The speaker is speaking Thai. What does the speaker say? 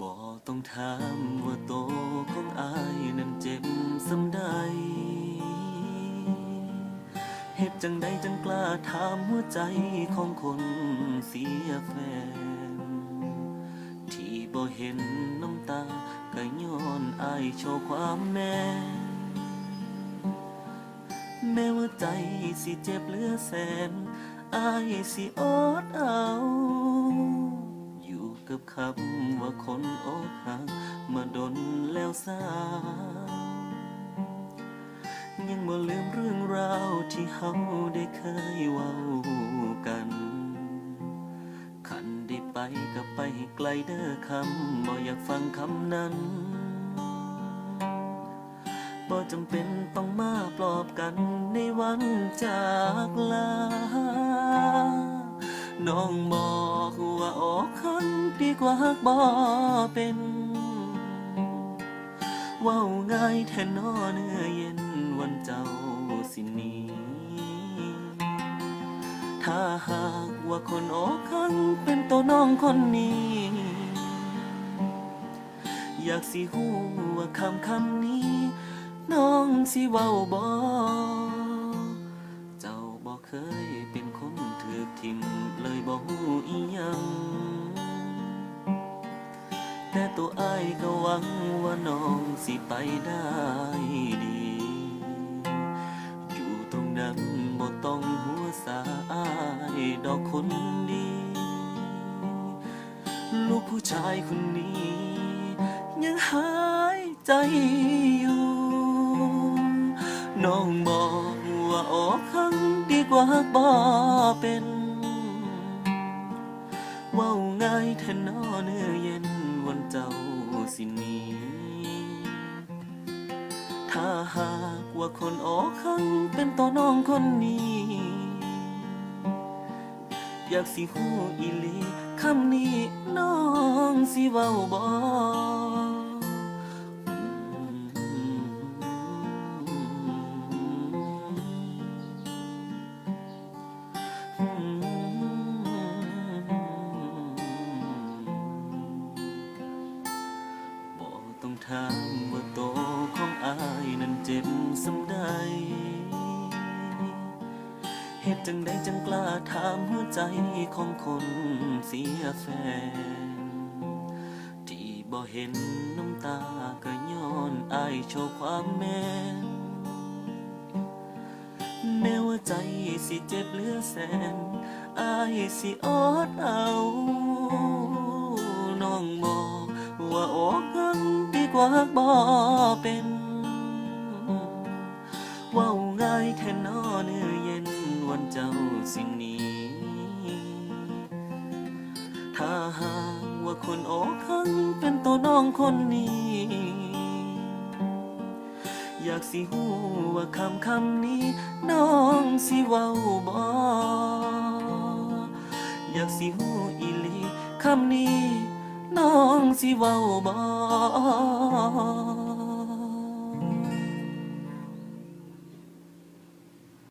บ่ต้องถามว่าโตของอายนั้นเจ็บสำใดเหตุจังใดจังกล้าถามหัวใจของคนเสียแฟน ที่บ่เห็นน้ำตาก็ย้อนอายโชว์ความแน่แม้ว่าใจสิเจ็บเหลือแสนอายสิอดเอา คนอกหักมาดนแล้วสายังบ่ลืมเรื่องราวที่เฮาได้เคยเว้ากันขันได้ไปก็ไปไกลเด้อคำบ่อยากฟังคำนั้นบ่จำเป็นต้องมาปลอบกันในวันจากลา น้องบอก ดีกว่าฮักบ่เป็นเว้าง่ายแทนนอเนื้อเย็นวันเจ้าสิหนีถ้าหากว่าคนอกคันเป็นตัวน้องคนนี้ อยากสิหูว่าคำคำนี้ น้องสิเว้าบ่เจ้าบ่เคยเป็นคนถือทิมเลยบ่หูอีหยัง ตัวอ้ายก็หวังว่าน้องสิไปได้ดี อยู่ตรงนั้นบ่ต้องหัวสาอายดอกคนดีลูกผู้ชายคนนี้ ยังหายใจอยู่ น้องบอกว่าออกครั้งดีกว่าบ่เป็น เว้าง่ายแทนนอเนื้อเย็น วันเจ้าสิหนีถ้าหากว่าคนออกขังเป็นต่อน้องคนนี้ อยากสิหูอีลีคำนี้น้องสิเว้าบอก ถามว่าโตของอายนั้นเจ็บสำใดเหตุจังใดจังกล้าถามหัวใจของคนเสียแฟน ที่บ่เห็นน้ำตาก็ย้อนอายโชว์ความแม่นแม้ว่าใจสิเจ็บเหลือแสนอายสิอดเอา กว่าบ่เป็นเว้าง่ายแทนนอเนื้อเย็นวันเจ้าสิ่งนี้ ถ้าหากว่าคนออกคังเป็นตัวน้องคนนี้ อยากสิหูว่าคำคำนี้ น้องสิเว้าบ่อยากสิหูอีลีคำนี้ น้องสิเว้าบ่